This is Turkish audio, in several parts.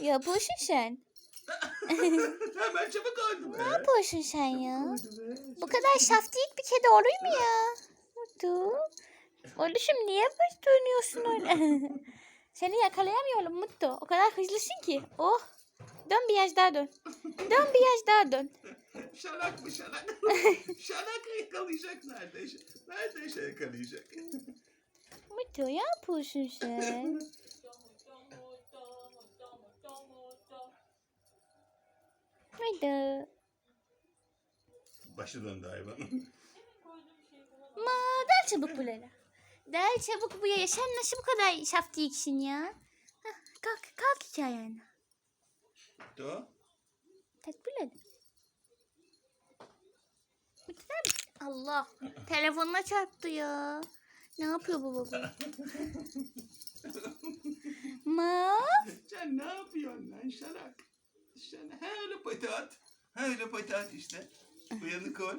Yapıyorsun sen. Hemen çabuk oldu be. Ne yapıyorsun sen ya? Bu kadar şaftilik bir kedi olur mu ya? Mutlu. Oğlum niye böyle dönüyorsun öyle? Seni yakalayamıyorum Mutlu. O kadar hızlısın ki. Oh. Dön bir yaş daha dön. Dön bir yaş daha dön. Şalak mı şalak? şalak yakalayacak neredeyse. Neredeyse yakalayacak. Mutlu yapıyorsun sen? Mutlu. Başı döndü hayvanın. Ma del çabuk buraya. Del çabuk buraya. Sen nasıl bu kadar şaftiliksin ya? Hah, kalk kalk hikayene. Do. Bitirer misin? Allah. Telefonuna çarptı ya. Ne yapıyor bu baba? Ma? Sen ne yapıyorsun lan şalak? Sen he öyle patat. He öyle patat işte. Uyanık ol.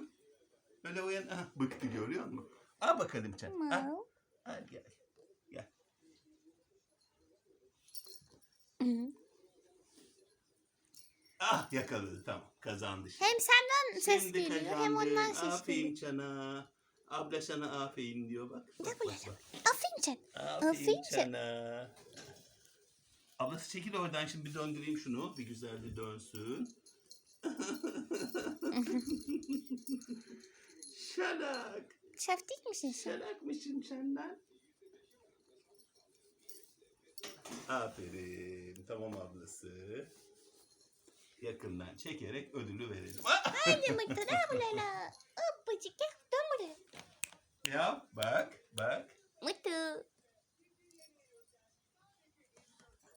Öyle uyan. Ah, bıktı görüyor musun? Al bakalım sen. Al, al gel. Gel. Ah yakaladı tamam kazandı. şimdi. Hem senden ses Şimdi geliyor hem kazandın. ondan ses Aferin geliyor. sana. Abla sana aferin diyor bak. Bak bak bak. Aferin sen. Aferin Aferin sen. sana. Ablası çekil oradan şimdi bir döndüreyim şunu. Bir güzel bir dönsün. Şalak. Şaftik misin sen? Şalakmışım senden. Aferin. Tamam ablası. Yakından çekerek ödülü verelim. Hadi mutlu ne buraya? Hoppacık gel dön buraya. ya bak bak.